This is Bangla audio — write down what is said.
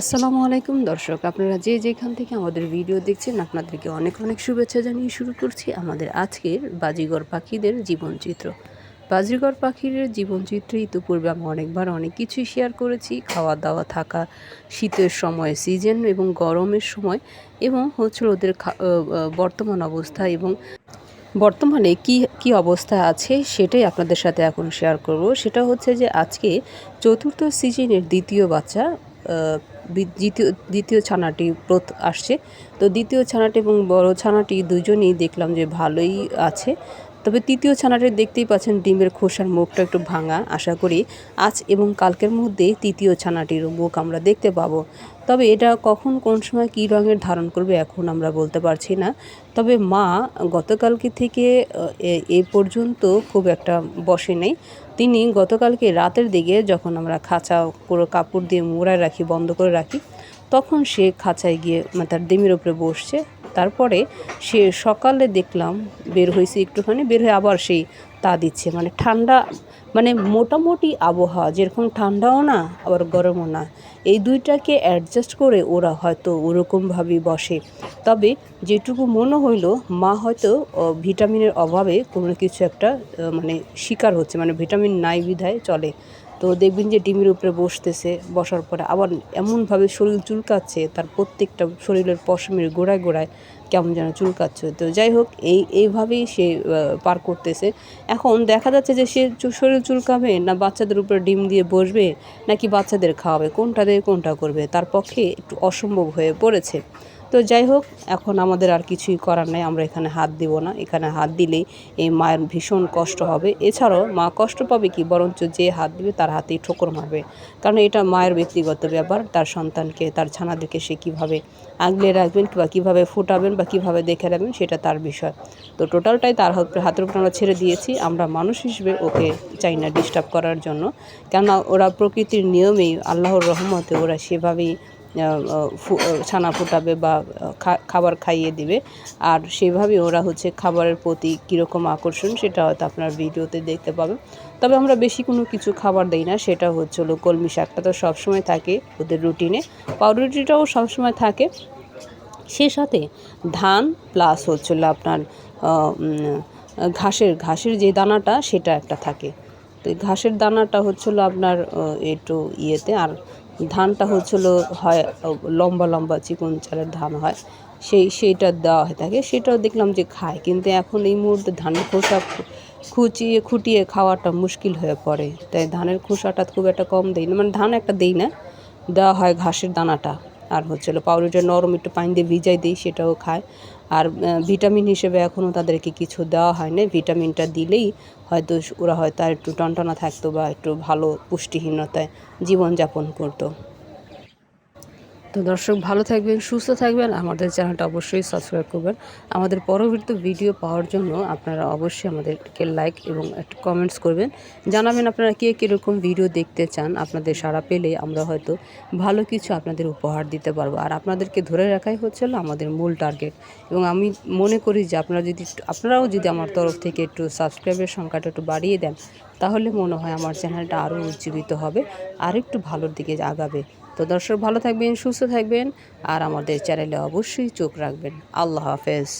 আসসালামু আলাইকুম দর্শক, আপনারা যে যেখান থেকে আমাদের ভিডিও দেখছেন, আপনাদেরকে অনেক অনেক শুভেচ্ছা জানিয়ে শুরু করছি আমাদের আজকের বাজিগর পাখিদের জীবনচিত্র। বাজিগর পাখির জীবনচিত্রে ইতিপূর্বে আমি অনেকবার অনেক কিছুই শেয়ার করেছি, খাওয়া দাওয়া থাকা, শীতের সময় সিজন এবং গরমের সময় এবং হচ্ছে ওদের বর্তমান অবস্থা এবং বর্তমানে কি কি অবস্থা আছে সেটাই আপনাদের সাথে এখন শেয়ার করব। সেটা হচ্ছে যে আজকে চতুর্থ সিজনের দ্বিতীয় বাচ্চা দ্বিতীয় দ্বিতীয় ছানাটি প্রথ আসছে। তো দ্বিতীয় ছানাটি এবং বড় ছানাটি দুজনেই দেখলাম যে ভালোই আছে। তবে তৃতীয় ছানাটি দেখতেই পাচ্ছেন ডিমের খোসার মুখটা একটু ভাঙা। আশা করি আজ এবং কালকের মধ্যে তৃতীয় ছানাটির মুখ আমরা দেখতে পাবো। তবে এটা কখন, কোন সময়, কী রঙের ধারণ করবে এখন আমরা বলতে পারছি না। তবে মা গতকালকে থেকে, এ- পর্যন্ত খুব একটা বসে নেই। তিনি গতকালকে রাতের দিকে যখন আমরা খাঁচা, পুরো কাপড় দিয়ে মোড়ায় রাখি, বন্ধ করে রাখি তখন সে খাঁচায় গিয়ে মানে তার ডিমের উপরে বসছে। তারপরে সে সকালে দেখলাম বের হয়েছে একটুখানি, বের হয়ে আবার সেই তা দিচ্ছে। মানে ঠান্ডা মানে মোটামুটি আবহাওয়া, যেরকম ঠান্ডাও না, আবার গরমও না। এই দুইটাকে অ্যাডজাস্ট করে ওরা হয়তো ওরকমভাবেই বসে। তবে যেটুকু মনে হইল, মা হয়তো ভিটামিনের অভাবে কোনো কিছু একটা মানে শিকার হচ্ছে। মানে ভিটামিন নাই বিধায় চলে। তো দেখবেন যে ডিমের উপরে বসতেছে, বসার পরে আবার এমনভাবে শরীর চুলকাচ্ছে, তার প্রত্যেকটা শরীরের পশমের গোড়ায় গোড়ায় কেমন যেন চুলকাচ্ছে। তো যাই হোক, এই, এইভাবেই সে পার করতেছে। এখন দেখা যাচ্ছে যে সে শরীর চুলকাবে না বাচ্চাদের উপরে ডিম দিয়ে বসবে, নাকি বাচ্চাদের খাওয়াবে, কোনটা দিয়ে কোনটা করবে, তার পক্ষে একটু অসম্ভব হয়ে পড়েছে। তো যাই হোক, এখন আমাদের আর কিছুই করার নাই, আমরা এখানে হাত দিব না। এখানে হাত দিলেই এই মায়ের ভীষণ কষ্ট হবে। এছাড়াও মা কষ্ট পাবে কি? বরঞ্চ যে হাত দিবে তার হাতেই ঠোকর মারবে। কারণ এটা মায়ের ব্যক্তিগত ব্যাপার, তার সন্তানকে, তার ছানাদেরকে সে কীভাবে আগলে রাখবেন বা কীভাবে ফুটাবেন বা কীভাবে দেখে রাখবেন সেটা তার বিষয়। তো টোটালটাই তার হাত হাতের উপর আমরা ছেড়ে দিয়েছি। আমরা মানুষ হিসেবে ওকে চাই না ডিস্টার্ব করার জন্য। কেননা ওরা প্রকৃতির নিয়মেই, আল্লাহর রহমতে ওরা সেভাবেই ছানা ফোটাবে বা খাবার খাইয়ে দিবে। আর সেভাবে ওরা হচ্ছে খাবারের প্রতি কীরকম আকর্ষণ, সেটা হয়তো আপনার ভিডিওতে দেখতে পাবেন তবে আমরা বেশি কোনো কিছু খাবার দেই না, সেটা হচ্ছে হলো কলমি শাকটা তো সবসময় থাকে ওদের রুটিনে। পাউরুটিটাও সবসময় থাকে। সে সাথে ধান প্লাস হচ্ছিল আপনার ঘাসের ঘাসের যে দানাটা, সেটা একটা থাকে। তো ঘাসের দানাটা হচ্ছিল আপনার একটু ইয়েতে, আর ধানটা হচ্ছিল হয়, লম্বা লম্বা চিকন চালের ধান হয়, সেই, সেইটা দেওয়া হয়ে থাকে। সেটাও দেখলাম যে খায়, কিন্তু এখন এই মুহূর্তে ধানের খোসা খুচিয়ে, খুটিয়ে খাওয়াটা মুশকিল হয়ে পড়ে। তাই ধানের খোসাটা খুব একটা কম দেই না মানে ধান একটা দেই না, দেওয়া হয় ঘাসের দানাটা। আর হচ্ছে হলো পাউরুটিটা নরম একটু পানি দিয়ে ভিজাই দিই, সেটাও খায়। আর ভিটামিন হিসেবে এখনও তাদেরকে কিছু দেওয়া হয় না ভিটামিনটা দিলেই হয়তো ওরা হয়তো আর একটু টনটনা থাকতো বা একটু ভালো পুষ্টিহীনতায় জীবনযাপন করতো। তো দর্শক, ভালো থাকবেন, সুস্থ থাকবেন। আমাদের চ্যানেলটা অবশ্যই সাবস্ক্রাইব করবেন। আমাদের পরবর্তী ভিডিও পাওয়ার জন্য আপনারা অবশ্যই আমাদেরকে লাইক এবং একটু কমেন্টস করবেন। জানাবেন আপনারা কে কীরকম ভিডিও দেখতে চান। আপনাদের সাড়া পেলে আমরা হয়তো ভালো কিছু আপনাদের উপহার দিতে পারব। আর আপনাদেরকে ধরে রাখাই হচ্ছে আমাদের মূল টার্গেট এবং আমি মনে করি যে আপনারা যদি আপনারাও যদি আমার তরফ থেকে একটু সাবস্ক্রাইবের সংখ্যাটা একটু বাড়িয়ে দেন তাহলে মনে হয় আমার চ্যানেলটা আরও উজ্জীবিত হবে, আর একটু ভালোর দিকে আগাবে। তো দর্শক ভালো থাকবেন, সুস্থ থাকবেন, আর আমাদের চ্যানেলে অবশ্যই চোখ রাখবেন। আল্লাহ হাফেজ।